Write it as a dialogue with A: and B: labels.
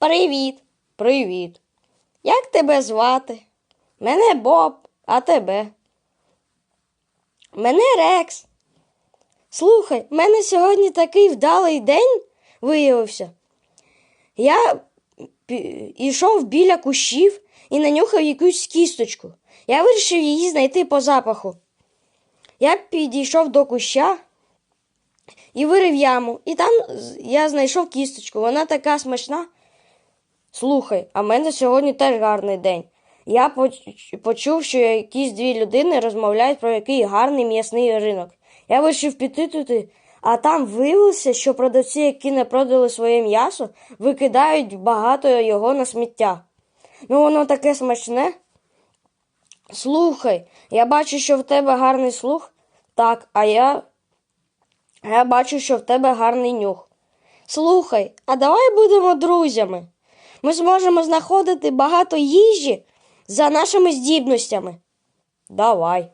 A: Привіт. Привіт. Як тебе звати? Мене Боб, а тебе? Мене Рекс. Слухай, в мене сьогодні такий вдалий день виявився. Я йшов біля кущів і нанюхав якусь кісточку. Я вирішив її знайти по запаху. Я підійшов до куща і вирив яму. І там я знайшов кісточку. Вона така смачна. Слухай, а мене сьогодні теж гарний день. Я почув, що якісь дві людини розмовляють про який гарний м'ясний ринок. Я вирішив піти туди, а там виявилося, що продавці, які не продали своє м'ясо, викидають багато його на сміття. Ну, воно таке смачне. Слухай, я бачу, що в тебе гарний слух. Так, а я, я бачу, що в тебе гарний нюх. Слухай, а давай будемо друзями. Ми зможемо знаходити багато їжі за нашими здібностями. Давай.